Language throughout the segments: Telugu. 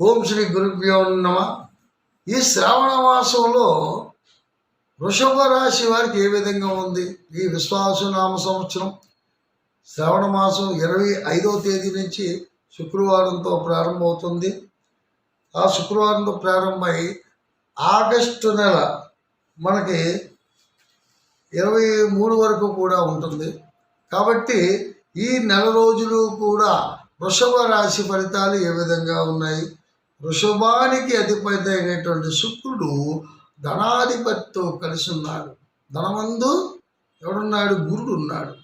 ఓం శ్రీ గురుభ్యో నమ. ఈ శ్రావణ మాసంలో వృషభ రాశి వారికి ఏ విధంగా ఉంది? ఈ విశ్వాసనామ సంవత్సరం. శ్రావణ మాసం ఇరవై ఐదో తేదీ నుంచి శుక్రవారంతో ప్రారంభమవుతుంది. ఆ శుక్రవారంతో ప్రారంభమై ఆగస్టు నెల మనకి ఇరవై మూడు వరకు కూడా ఉంటుంది. కాబట్టి ఈ నెల రోజులు కూడా వృషభ రాశి ఫలితాలు ఏ విధంగా ఉన్నాయి? వృషభానికి అధిపతి అయినటువంటి శుక్రుడు ధనాధిపతితో కలిసి ఉన్నాడు ధనమందు ఎవడున్నాడు? గురుడు ఉన్నాడు.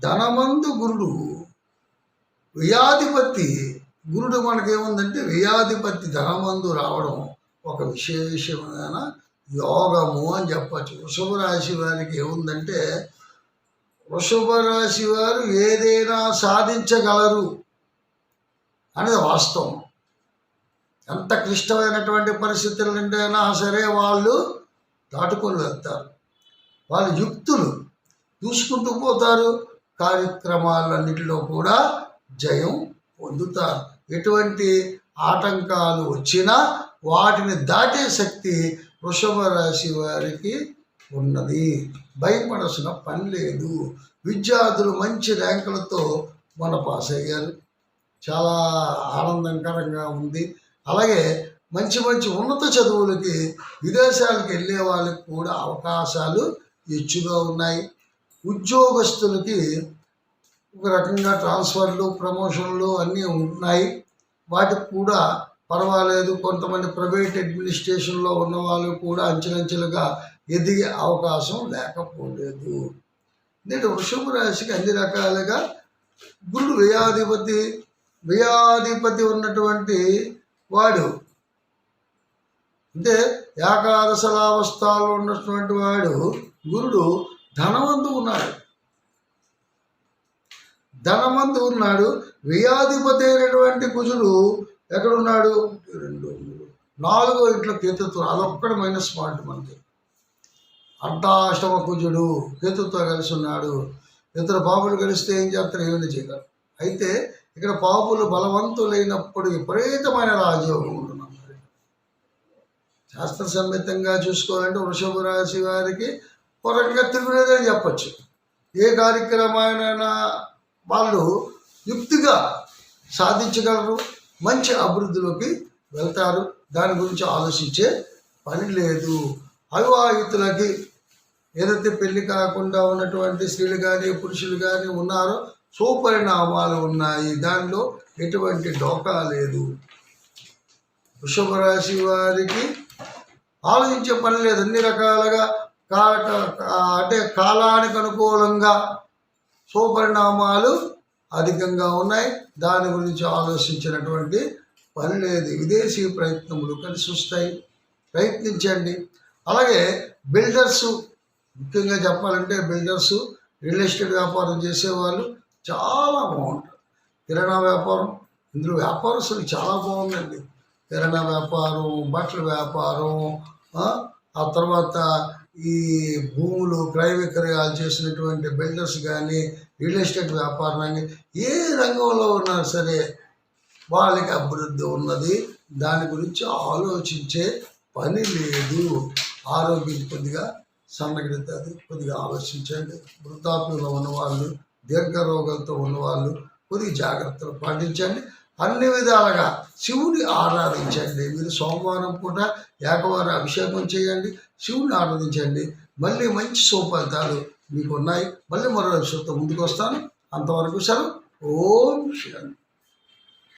ధనమందు గురుడు వ్యయాధిపతి. గురుడు మనకేముందంటే వ్యయాధిపతి ధనమందు రావడం ఒక విశేషమైన యోగము అని చెప్పచ్చు. వృషభ రాశి వారికి ఏముందంటే వృషభ రాశి వారు ఏదైనా సాధించగలరు అనేది వాస్తవం. ఎంత క్లిష్టమైనటువంటి పరిస్థితుల నుండైనా సరే వాళ్ళు దాటుకొని వెళ్తారు. వాళ్ళ యుక్తులు. చూసుకుంటూ పోతారు. కార్యక్రమాలన్నిటిలో కూడా జయం పొందుతారు. ఎటువంటి ఆటంకాలు వచ్చినా వాటిని దాటే శక్తి వృషభ రాశి వారికి ఉన్నది. భయపడాల్సిన పని లేదు. విద్యార్థులు మంచి ర్యాంకులతో మన పాస్ అయ్యారు. చాలా ఆనందకరంగా ఉంది. అలాగే మంచి మంచి ఉన్నత చదువులకి విదేశాలకు వెళ్ళే వాళ్ళకి కూడా అవకాశాలు హెచ్చుగా ఉన్నాయి. ఉద్యోగస్తులకి ఒక రకంగా ట్రాన్స్ఫర్లు ప్రమోషన్లు అన్నీ ఉంటున్నాయి. వాటికి కూడా పర్వాలేదు. కొంతమంది ప్రైవేట్ అడ్మినిస్ట్రేషన్లో ఉన్న వాళ్ళు కూడా అంచెలంచెలుగా ఎదిగే అవకాశం లేకపోలేదు. నేను వృషభ రాశికి అన్ని రకాలుగా గురుడు వ్యయాధిపతి వ్యయాధిపతి ఉన్నటువంటి వాడు. అంటే ఏకాదశలావస్థలో ఉన్నటువంటి వాడు గురుడు ధనవంతు ఉన్నాడు. ధనవంతు ఉన్నాడు. వ్యయాధిపతి అయినటువంటి కుజుడు ఎక్కడున్నాడు? రెండు నాలుగో ఇంట్లో కేతుత్వం. అదొక్కడ మైనస్ పాయింట్ మనకి అర్ధాష్టమ కుజుడు కేతుతో కలిసి ఉన్నాడు. ఇతర బాబులు కలిస్తే ఏం చేస్తారు? ఏమైనా చేయగలరు. అయితే ఇక్కడ పాపులు బలవంతులైనప్పుడు విపరీతమైన రాజయోగం ఉంటున్నాం శాస్త్ర సమ్మితంగా చూసుకోవాలంటే వృషభ రాశి వారికి పొరగా తిరుగులేదని చెప్పచ్చు. ఏ కార్యక్రమానైనా వాళ్ళు యుక్తిగా సాధించగలరు మంచి అభివృద్ధిలోకి వెళ్తారు. దాని గురించి ఆలోచించే పని లేదు. అవివాహితులకి ఏదైతే పెళ్ళి కాకుండా ఉన్నటువంటి స్త్రీలు కానీ పురుషులు కానీ ఉన్నారో సుపరిణామాలు ఉన్నాయి. దానిలో ఎటువంటి డోకా లేదు. వృషభ రాశి వారికి ఆలోచించే పని లేదు. అన్ని రకాలుగా కాల అంటే కాలానికి అనుకూలంగా సుపరిణామాలు అధికంగా ఉన్నాయి. దాని గురించి ఆలోచించినటువంటి పని లేదు. విదేశీ ప్రయత్నములు కలిసి వస్తాయి. ప్రయత్నించండి. అలాగే బిల్డర్సు ముఖ్యంగా చెప్పాలంటే బిల్డర్సు రియల్ ఎస్టేట్ వ్యాపారం చేసేవాళ్ళు చాలా బాగుంటుంది. కిరాణా వ్యాపారం. ఇందులో వ్యాపారస్తులు చాలా బాగుందండి. కిరాణా వ్యాపారం బట్టల వ్యాపారం ఆ, తర్వాత ఈ భూములు క్రయ విక్రయాలు చేసినటువంటి బిల్డర్స్ కానీ రియల్ ఎస్టేట్ వ్యాపారం కానీ ఏ రంగంలో ఉన్నా సరే వాళ్ళకి అభివృద్ధి ఉన్నది. దాని గురించి ఆలోచించే పని లేదు. ఆరోగ్యం కొద్దిగా సన్నగిడుతుంది. కొద్దిగా ఆలోచించండి. వృద్ధాప్యంలో ఉన్న వాళ్ళు రోగాలతో ఉన్నవాళ్ళు కొద్దిగా జాగ్రత్తలు పాటించండి. అన్ని విధాలుగా శివుని ఆరాధించండి. మీరు సోమవారం పూట ఏకవారం అభిషేకం చేయండి. శివుని ఆరాధించండి. మళ్ళీ మంచి సుఫలితాలు మీకు ఉన్నాయి మళ్ళీ మరో విషయంతో ముందుకు వస్తాను. అంతవరకు సెలవు. ఓం శాంతి